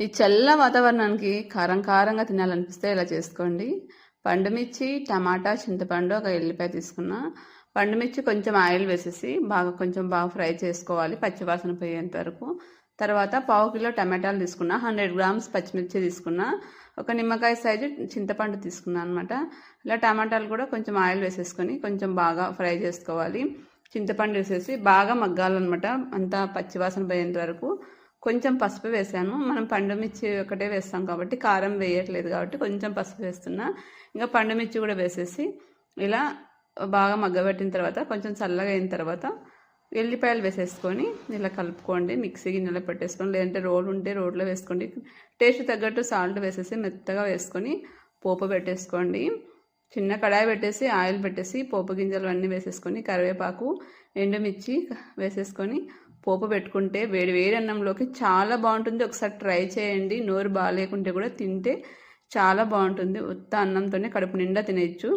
ఈ చల్ల వాతావరణానికి కారం కారంగా తినాలనిపిస్తే ఇలా చేసుకోండి. పండుమిర్చి టమాటా చింతపండు ఒక ఎల్లిపాయ తీసుకున్నా. పండుమిర్చి కొంచెం ఆయిల్ వేసేసి బాగా కొంచెం బాగా ఫ్రై చేసుకోవాలి పచ్చివాసన పోయేంత వరకు. తర్వాత పావు కిలో టమాటాలు తీసుకున్నా హండ్రెడ్ గ్రామ్స్ పచ్చిమిర్చి తీసుకున్నా ఒక నిమ్మకాయ సైజు చింతపండు తీసుకున్నా అనమాట ఇలా టమాటాలు కూడా కొంచెం ఆయిల్ వేసేసుకొని కొంచెం బాగా ఫ్రై చేసుకోవాలి. చింతపండు వేసేసి బాగా మగ్గాలన్నమాట అంతా పచ్చివాసన పోయేంత వరకు. కొంచెం పసుపు వేసాను. మనం పండుమిర్చి ఒకటే వేస్తాం కాబట్టి కారం వేయట్లేదు కాబట్టి కొంచెం పసుపు వేస్తున్నా. ఇంకా పండుమిర్చి కూడా వేసేసి ఇలా బాగా మగ్గబెట్టిన తర్వాత కొంచెం చల్లగా అయిన తర్వాత ఎల్లిపాయలు వేసేసుకొని ఇలా కలుపుకోండి. మిక్సీ గిన్నెలో పెట్టేసుకోండి లేదంటే రోడ్ ఉంటే రోడ్లో వేసుకోండి. టేస్ట్ తగ్గట్టు సాల్ట్ వేసేసి మెత్తగా వేసుకొని పోపు పెట్టేసుకోండి. చిన్న కడాయి పెట్టేసి ఆయిల్ పెట్టేసి పోపు గింజలు అన్నీ వేసేసుకొని కరివేపాకు ఎండుమిర్చి వేసేసుకొని పోపు పెట్టుకుంటే వేడి వేడి అన్నంలోకి చాలా బాగుంటుంది. ఒకసారి ట్రై చేయండి. నోరు బాగాలేకుంటే కూడా తింటే చాలా బాగుంటుంది. ఉత్త అన్నంతోనే కడుపు నిండా తినేయచ్చు.